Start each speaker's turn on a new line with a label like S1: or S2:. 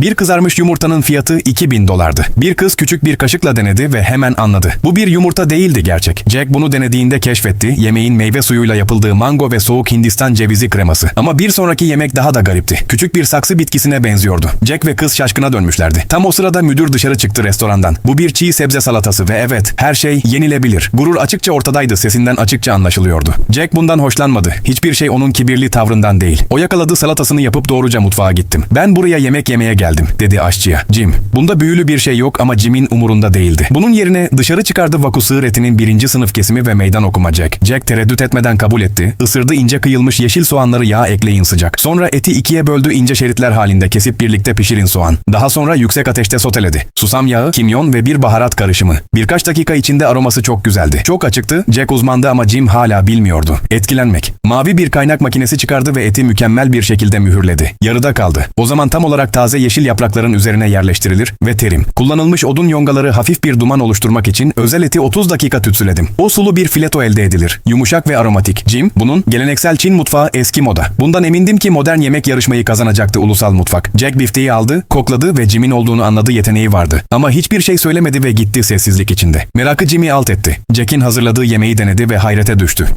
S1: Bir kızarmış yumurtanın fiyatı 2000 dolardı. Bir kız küçük bir kaşıkla denedi ve hemen anladı. Bu bir yumurta değildi gerçek. Jack bunu denediğinde keşfetti. Yemeğin meyve suyuyla yapıldığı mango ve soğuk Hindistan cevizi kreması. Ama bir sonraki yemek daha da garipti. Küçük bir saksı bitkisine benziyordu. Jack ve kız şaşkına dönmüşlerdi. Tam o sırada müdür dışarı çıktı restorandan. Bu bir çiğ sebze salatası ve evet her şey yenilebilir. Gurur açıkça ortadaydı sesinden açıkça anlaşılıyordu. Jack bundan hoşlanmadı. Hiçbir şey onun kibirli tavrından değil. O yakaladı salatasını yapıp doğruca mutfağa gittim. Ben buraya yemek yemeye geldim dedi aşçıya. Jim. Bunda büyülü bir şey yok ama Jim'in umurunda değildi. Bunun yerine dışarı çıkardı vaku sığır etinin birinci sınıf kesimi ve meydan okuma Jack. Jack tereddüt etmeden kabul etti. Isırdı ince kıyılmış yeşil soğanları yağ ekleyin sıcak. Sonra eti ikiye böldü ince şeritler halinde kesip birlikte pişirin soğan. Daha sonra yüksek ateşte soteledi. Susam yağı, kimyon ve bir baharat karışımı. Birkaç dakika içinde aroması çok güzeldi. Çok açıktı. Jack uzmandı ama Jim hala bilmiyordu. Etkilenmek. Mavi bir kaynak makinesi çıkardı ve eti mükemmel bir şekilde mühürledi. Yarıda kaldı. O zaman tam olarak taze yeşil yaprakların üzerine yerleştirilir ve terim. Kullanılmış odun yongaları hafif bir duman oluşturmak için özel eti 30 dakika tütsüledim. O sulu bir fileto elde edilir. Yumuşak ve aromatik. Jim, bunun geleneksel Çin mutfağı eski moda. Bundan emindim ki modern yemek yarışmayı kazanacaktı ulusal mutfak. Jack bifteyi aldı, kokladı ve Jim'in olduğunu anladı yeteneği vardı. Ama hiçbir şey söylemedi ve gitti sessizlik içinde. Merakı Jim'i alt etti. Jack'in hazırladığı yemeği denedi ve hayrete düştü.